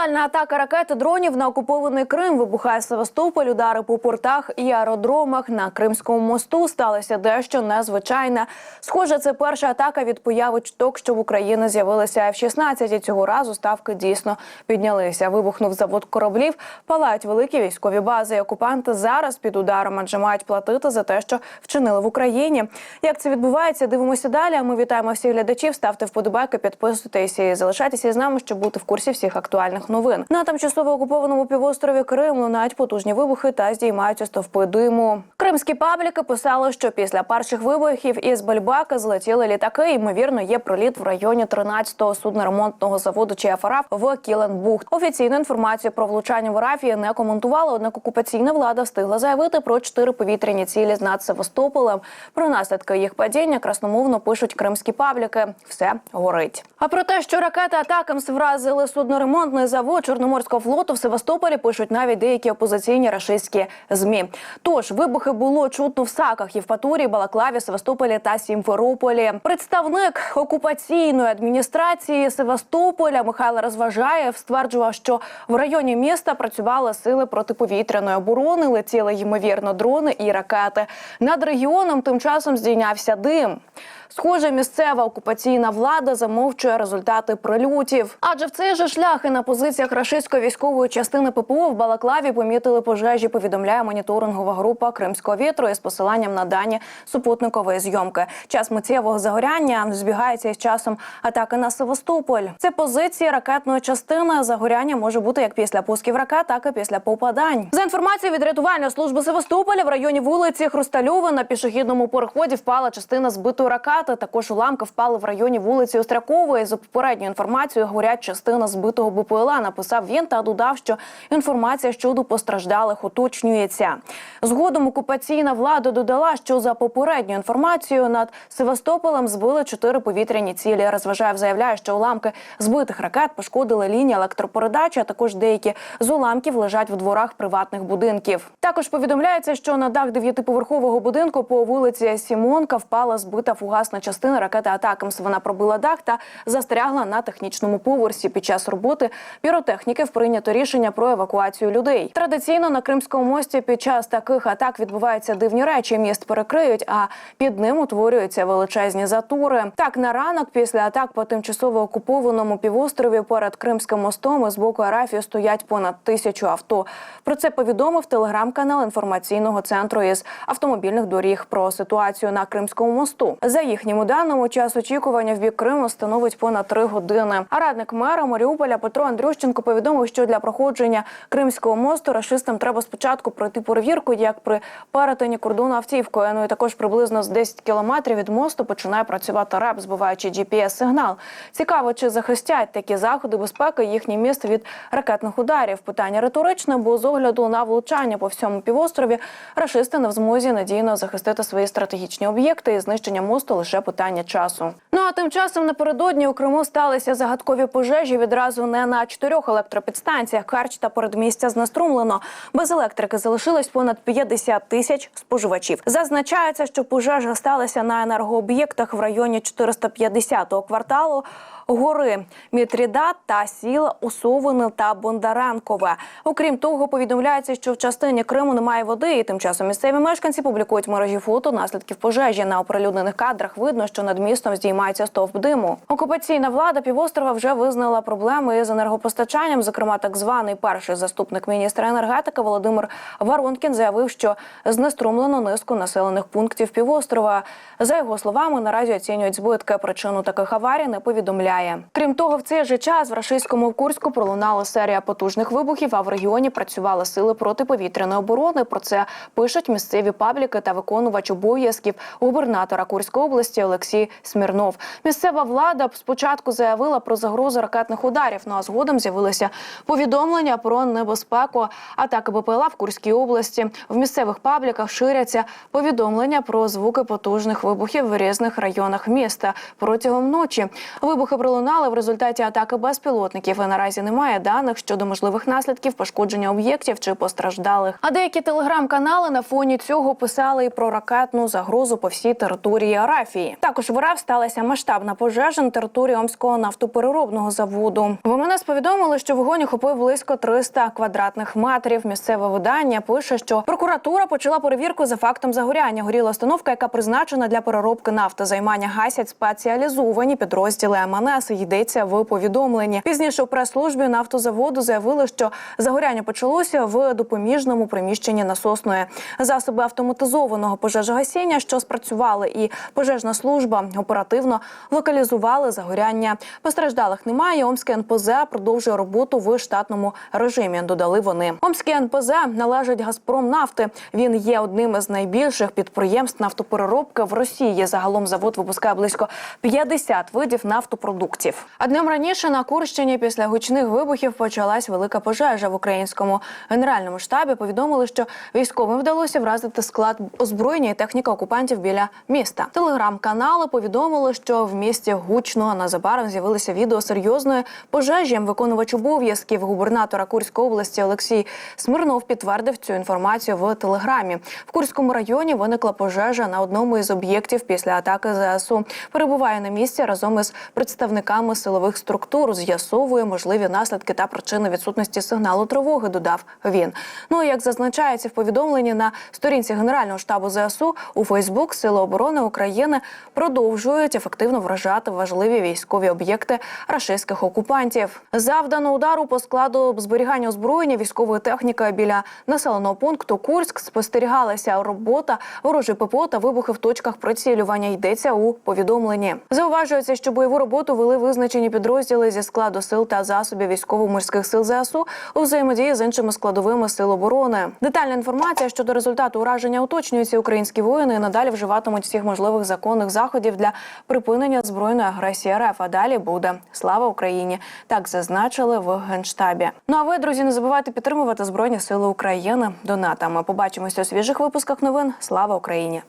Брутальна атака ракети дронів на окупований Крим вибухає Севастополь. Удари по портах і аеродромах на Кримському мосту сталося дещо незвичайне. Схоже, це перша атака від появи чуток, що в Україні з'явилися F-16. І цього разу ставки дійсно піднялися. Вибухнув завод кораблів, палають великі військові бази. І окупанти зараз під ударом, адже мають платити за те, що вчинили в Україні. Як це відбувається? Дивимося далі. А Ми вітаємо всіх глядачів. Ставте вподобайки, підписуйтесь і залишайтеся з нами, щоб бути в курсі всіх актуальних новин. На тимчасово окупованому півострові Крим лунають потужні вибухи та здіймаються стовпи диму. Кримські пабліки писали, що після перших вибухів із Бальбака злетіли літаки. Ймовірно, є проліт в районі 13-го судноремонтного заводу ЧФРА в Кіленбухт. Офіційну інформацію про влучання в Арафії не коментували. Однак окупаційна влада встигла заявити про чотири повітряні цілі з над Севастополем. Про наслідки їх падіння красномовно пишуть кримські пабліки. Все горить. А про те, що ракети атакам вразили судноремонтний завод Чорноморського флоту в Севастополі, пишуть навіть деякі опозиційні рашистські змі. Тож вибухи було чутно в Саках, Євпаторії, Балаклаві, Севастополі та Сімферополі. Представник окупаційної адміністрації Севастополя Михайло Розважаєв стверджував, що в районі міста працювали сили протиповітряної оборони, летіли ймовірно дрони і ракети. Над регіоном тим часом здійнявся дим. Схоже, місцева окупаційна влада замовчує результати прильотів. Адже в цей же шлях і на позиціях рашистської військової частини ППО в Балаклаві помітили пожежі. Повідомляє моніторингова група Кримського вітру із посиланням на дані супутникової зйомки. Час миттєвого загоряння збігається із часом атаки на Севастополь. Це позиції ракетної частини. Загоряння може бути як після пусків ракет, так і після попадань. За інформацією від рятувальної служби Севастополя в районі вулиці Хрустальова на пішохідному переході впала частина збитої ракети. Також уламки впали в районі вулиці Острякової. За попередньою інформацією, горять частина збитого БПЛА. Написав він та додав, що інформація щодо постраждалих уточнюється. Згодом окупаційна влада додала, що за попередньою інформацією над Севастополем збили чотири повітряні цілі. Розважаєв заявляє, що уламки збитих ракет пошкодили лінії електропередачі. А також деякі з уламків лежать в дворах приватних будинків. Також повідомляється, що на дах дев'ятиповерхового будинку по вулиці Сімонка впала збита фугасна частина ракети Атакамс. Вона пробила дах та застрягла на технічному поверсі. Під час роботи піротехніків прийнято рішення про евакуацію людей. Традиційно на Кримському мості під час таких атак відбуваються дивні речі. Міст перекриють, а під ним утворюються величезні затори. Так на ранок після атак по тимчасово окупованому півострові перед Кримським мостом з боку Арафії стоять понад тисячу авто. Про це повідомив телеграм-канал інформаційного центру із автомобільних доріг про ситуацію на Кримському мосту. За їхніми даними, час очікування в бік Криму становить понад три години. А радник мера Маріуполя Петро Андрющенко повідомив, що для проходження Кримського мосту рашистам треба спочатку пройти перевірку, як при перетині кордону автівкою. Ну і також приблизно з 10 кілометрів від мосту починає працювати РЕП, збиваючи GPS-сигнал. Цікаво, чи захистять такі заходи безпеки їхнє місто від ракетних ударів. Питання риторичне, бо з огляду на влучання по всьому півострові рашисти не в змозі надійно захистити свої стратегічні об'єкти і знищення мосту лише питання часу. Ну а тим часом напередодні у Криму сталися загадкові пожежі відразу не на чотирьох електропідстанціях. Карч та передмістя знеструмлено. Без електрики залишилось понад 50 тисяч споживачів. Зазначається, що пожежа сталася на енергооб'єктах в районі 450-го кварталу. Гори Мітрідат та сіл Усовини та Бондаренкове. Окрім того, повідомляється, що в частині Криму немає води, і тим часом місцеві мешканці публікують мережі фото наслідків пожежі. На оприлюднених кадрах видно, що над містом здіймається стовп диму. Окупаційна влада півострова вже визнала проблеми із енергопостачанням. Зокрема, так званий перший заступник міністра енергетики Володимир Воронкін заявив, що знеструмлено низку населених пунктів півострова. За його словами, наразі оцінюють збитки. Причину таких аварій не повідомляє. Крім того, в цей же час в рашистському Курську пролунала серія потужних вибухів. А в регіоні працювали сили протиповітряної оборони. Про це пишуть місцеві пабліки та виконувач обов'язків губернатора Курської області Олексій Смірнов. Місцева влада спочатку заявила про загрозу ракетних ударів. Ну а згодом з'явилися повідомлення про небезпеку атаки БПЛА в Курській області. В місцевих пабліках ширяться повідомлення про звуки потужних вибухів в різних районах міста протягом ночі. Вибухи пролунали в результаті атаки безпілотників. І наразі немає даних щодо можливих наслідків пошкодження об'єктів чи постраждалих. А деякі телеграм-канали на фоні цього писали і про ракетну загрозу по всій території Арафії. Також в РФ сталася масштабна пожежа на території Омського нафтопереробного заводу. В МНС повідомили, що вогонь охопив близько 300 квадратних метрів. Місцеве видання пише, що прокуратура почала перевірку за фактом загоряння. Горіла установка, яка призначена для переробки нафти. Займання гасять спеціалізовані підрозділи МНС. Йдеться в повідомленні. Пізніше у прес-службі нафтозаводу заявили, що загоряння почалося в допоміжному приміщенні насосної засоби автоматизованого пожежогасіння, що спрацювали, і пожежна служба оперативно локалізували загоряння. Постраждалих немає. Омське НПЗ продовжує роботу в штатному режимі. Додали вони. Омське НПЗ належить Газпромнафти. Він є одним із найбільших підприємств нафтопереробки в Росії. Загалом завод випускає близько 50 видів нафтопродуктів. А днем раніше на Курщині після гучних вибухів почалась велика пожежа в українському генеральному штабі. Повідомили, що військовим вдалося вразити склад озброєння і техніка окупантів біля міста. Телеграм-канали повідомили, що в місті гучно незабаром з'явилися відео серйозної пожежі. Виконувач обов'язків губернатора Курської області Олексій Смирнов підтвердив цю інформацію в телеграмі. В Курському районі виникла пожежа на одному із об'єктів після атаки ЗСУ. Перебуває на місці разом із представниками силових структур. З'ясовує можливі наслідки та причини відсутності сигналу тривоги. Додав він. Ну як зазначається в повідомленні на сторінці Генерального штабу ЗСУ у Фейсбук, Сили оборони України продовжують ефективно вражати важливі військові об'єкти рашистських окупантів. Завдано удару по складу зберігання озброєння військової техніки біля населеного пункту Курськ спостерігалася робота ворожої ППО та вибухи в точках прицілювання. Йдеться у повідомленні. Зауважується, що бойову роботу вели визначені підрозділи зі складу сил та засобів військово-морських сил ЗСУ у взаємодії з іншими складовими сил оборони. Детальна інформація щодо результату ураження уточнюється. Українські воїни і надалі вживатимуть всіх можливих законних заходів для припинення збройної агресії РФ. А далі буде слава Україні. Так зазначили в генштабі. Ну а ви, друзі, не забувайте підтримувати збройні сили України донатами. Побачимося у свіжих випусках новин. Слава Україні!